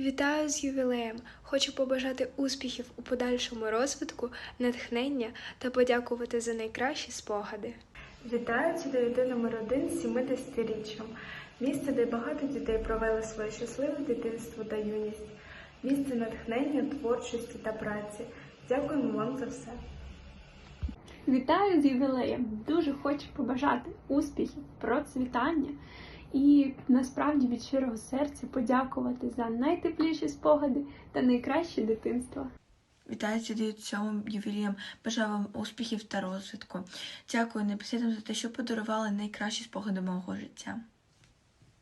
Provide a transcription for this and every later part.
Вітаю з ювілеєм! Хочу побажати успіхів у подальшому розвитку, натхнення та подякувати за найкращі спогади. Вітаю чудовіти номер один з 70-річчям. Місце, де багато дітей провели своє щасливе дитинство та юність. Місце натхнення, творчості та праці. Дякуємо вам за все. Вітаю з ювілеєм! Дуже хочу побажати успіхів, процвітання і насправді від щирого серця подякувати за найтепліші спогади та найкраще дитинство. Вітаю сюди цьому ювілієм. Бажаю вам успіхів та розвитку. Дякую непосідам за те, що подарували найкращі спогади мого життя.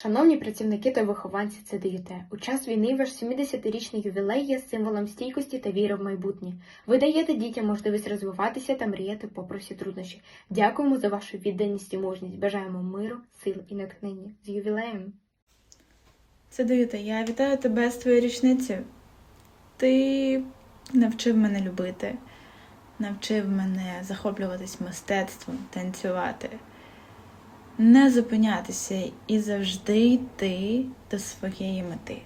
Шановні працівники та вихованці ЦДЮТ, у час війни ваш 70-річний ювілей є символом стійкості та віри в майбутнє. Ви даєте дітям можливість розвиватися та мріяти попри всі труднощі. Дякуємо за вашу відданість і мужність. Бажаємо миру, сил і натхнення. З ювілеєм! Це Даюта, я вітаю тебе з твоєю річницею. Ти навчив мене любити, навчив мене захоплюватись мистецтвом, танцювати, не зупинятися і завжди йти до своєї мети.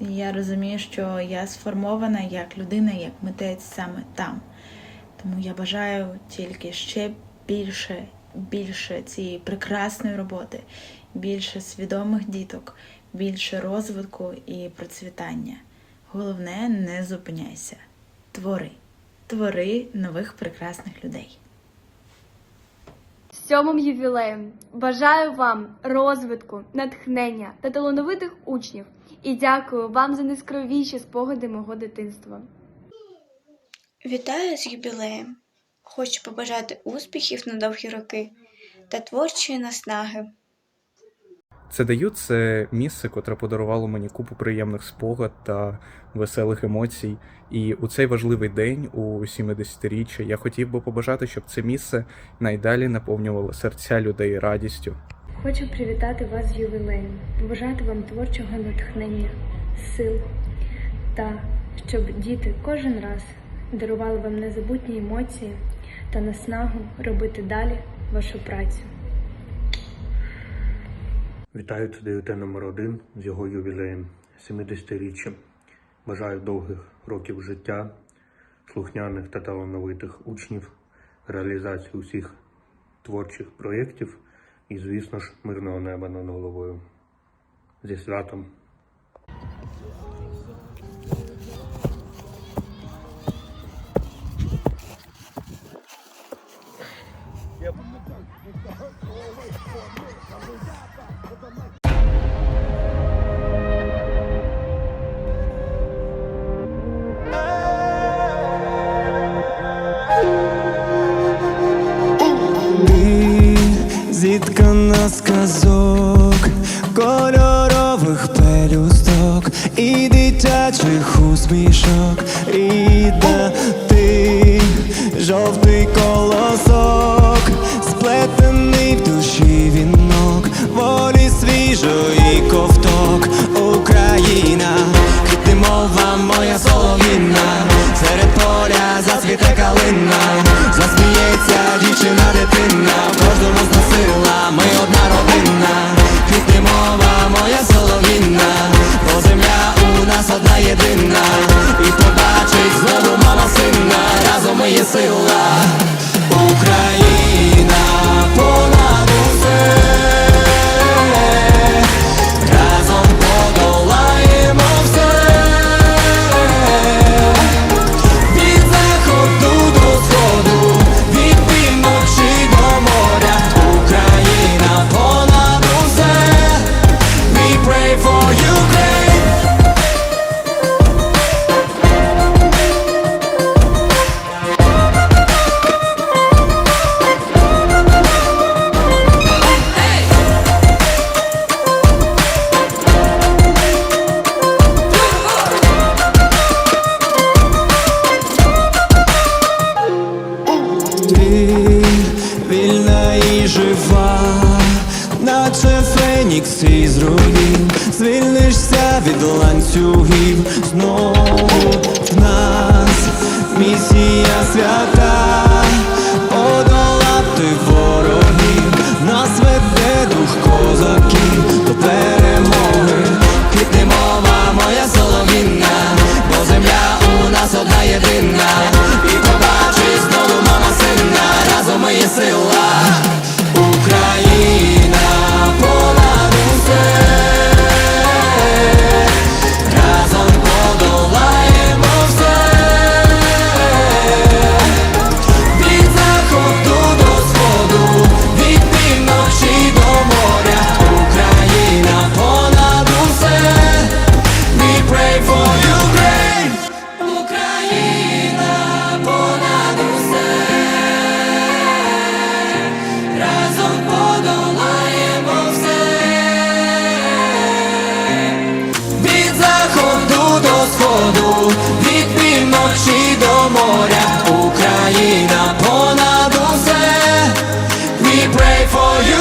Я розумію, що я сформована як людина, як митець саме там. Тому я бажаю тільки ще більше, більше цієї прекрасної роботи, більше свідомих діток, більше розвитку і процвітання. Головне, не зупиняйся. Твори. Твори нових прекрасних людей. Сьомим ювілеєм бажаю вам розвитку, натхнення та талановитих учнів і дякую вам за нескровіші спогади мого дитинства. Вітаю з юбілеєм! Хочу побажати успіхів на довгі роки та творчої наснаги. Це даю це місце, котре подарувало мені купу приємних спогад та веселих емоцій. І у цей важливий день, у 70-річчя, я хотів би побажати, щоб це місце найдалі наповнювало серця людей радістю. Хочу привітати вас з ювілеєм, побажати вам творчого натхнення, сил та щоб діти кожен раз дарували вам незабутні емоції та наснагу робити далі вашу працю. Вітаю ЦДЮТ номер 1 з його ювілеєм 70-річчям. Бажаю довгих років життя, слухняних та талановитих учнів, реалізації усіх творчих проєктів і, звісно ж, мирного неба над головою. Зі святом! Ти зіткана з казок, кольорових пелюсток. І дитячих усмішок, рідна ти, сила, Україна фенікс з руїн, звільнишся від ланцюгів, знову в нас місія свята. for you.